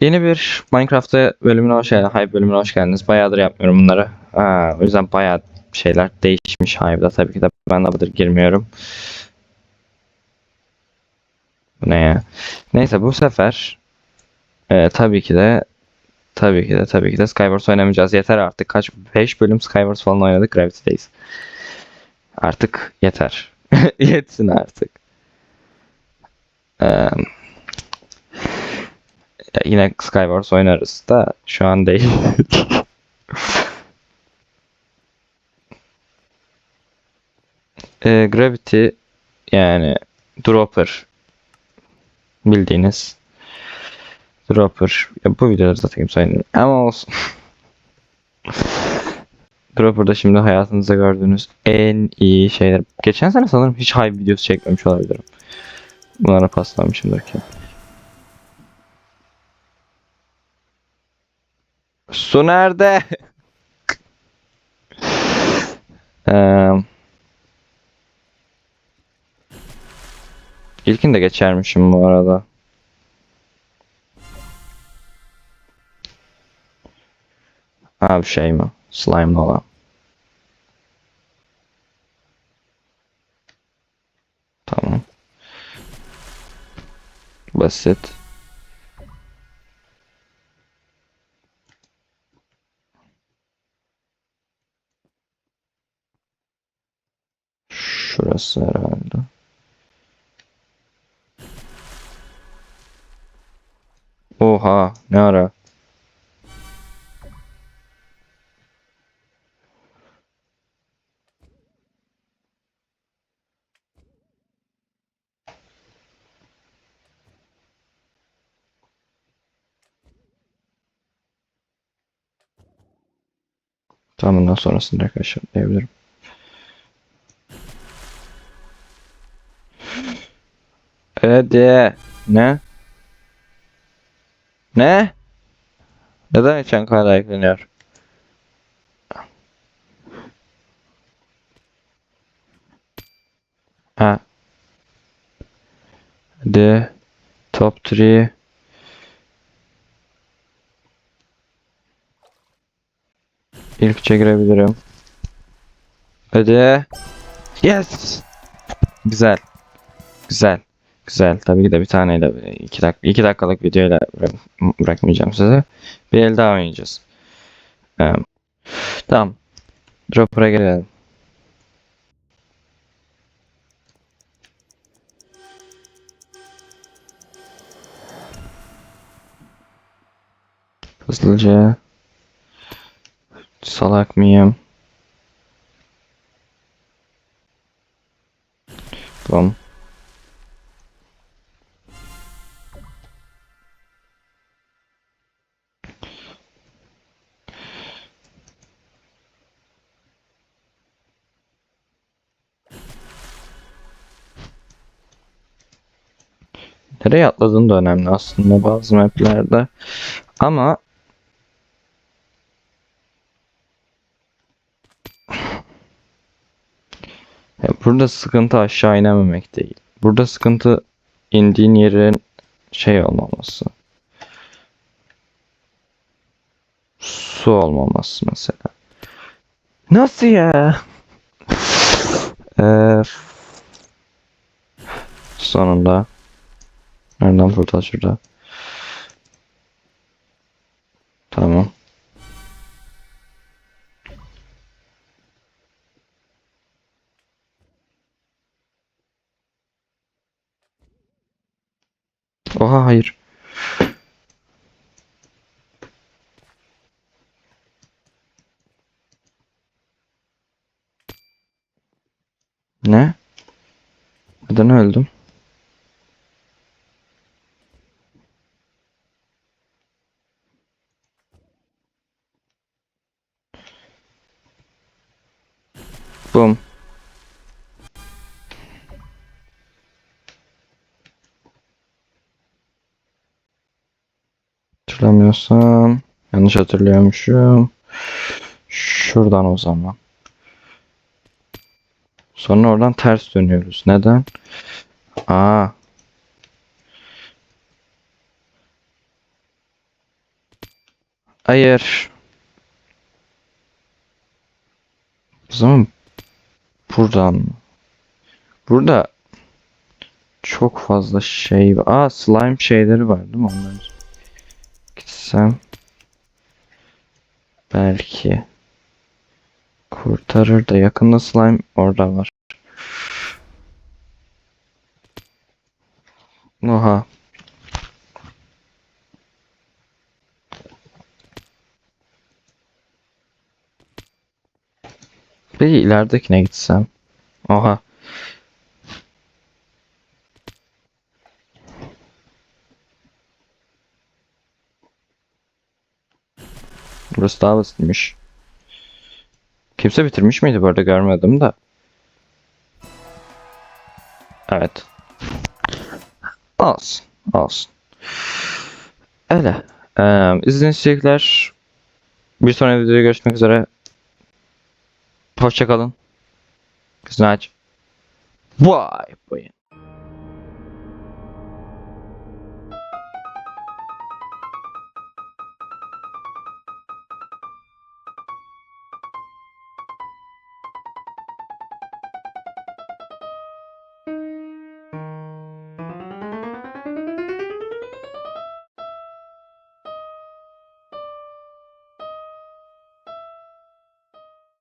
Yeni bir Minecraft'ta bölümüne hoş geldiniz. Hype bölümüne hoş geldiniz. Bayağıdır yapmıyorum bunları. Ha, o yüzden bayağı şeyler değişmiş Hype'da. Tabii ki de ben de bayağıdır girmiyorum. Bu ne ya? Neyse bu sefer e, tabii ki de tabii ki de tabii ki de Skywars oynamayacağız. Yeter artık. Kaç 5 bölüm Skywars falan oynadık Gravity'deyiz. Artık yeter. Yetsin artık. Eee ya yine Skywars oynarız da şu an değil. Ee, Gravity yani Dropper bildiğiniz Dropper ya bu videoları zaten kimse oynamıyor ama olsun. Dropper'da şimdi hayatınızda gördüğünüz en iyi şeyler. Geçen sene sanırım hiç hype videosu çekmemiş olabilirim. Bunlara paslamışımdır ki. Su nerede? İlkini de geçermişim bu arada. Ha bir şey mi? Slime'lı olan. Tamam. Basit. Şurası herhalde. Oha ne ara? Tamam bundan sonrasını direkt aşağı Hadi. Ne? Ne? Neden geçen hala ekleniyor? Ha. Hadi. Top 3. İlk girebilirim. Hadi. Yes. Güzel. Güzel. Güzel. Tabii ki de bir taneyle 2 dak 2 dakikalık videoyla bırak- bırakmayacağım size. Bir el daha oynayacağız. Ee, tamam. Dropper'a gelelim. Hızlıca. Salak mıyım? Bum. Nereye atladığın da önemli aslında bazı maplerde. Ama Ya burada sıkıntı aşağı inememek değil. Burada sıkıntı indiğin yerin şey olmaması. Su olmaması mesela. Nasıl ya? Eee sonunda. Nereden portal şurada? Tamam. Oha hayır. Ne? Neden öldüm? Bum. Hatırlamıyorsam yanlış hatırlıyormuşum. Şuradan o zaman. Sonra oradan ters dönüyoruz. Neden? Aa. Hayır. O zaman buradan? Burada çok fazla şey var. Slime şeyleri var değil mi onların? Gitsem belki kurtarır da yakında slime orada var. Oha. Peki ileridekine gitsem. Oha. Burası daha basitmiş. Kimse bitirmiş miydi bu arada görmedim de. Evet. Olsun. Olsun. Öyle. Ee, izlediğiniz için. Bir sonraki videoda görüşmek üzere. Hoşçakalın. Güzel. Vay boyun.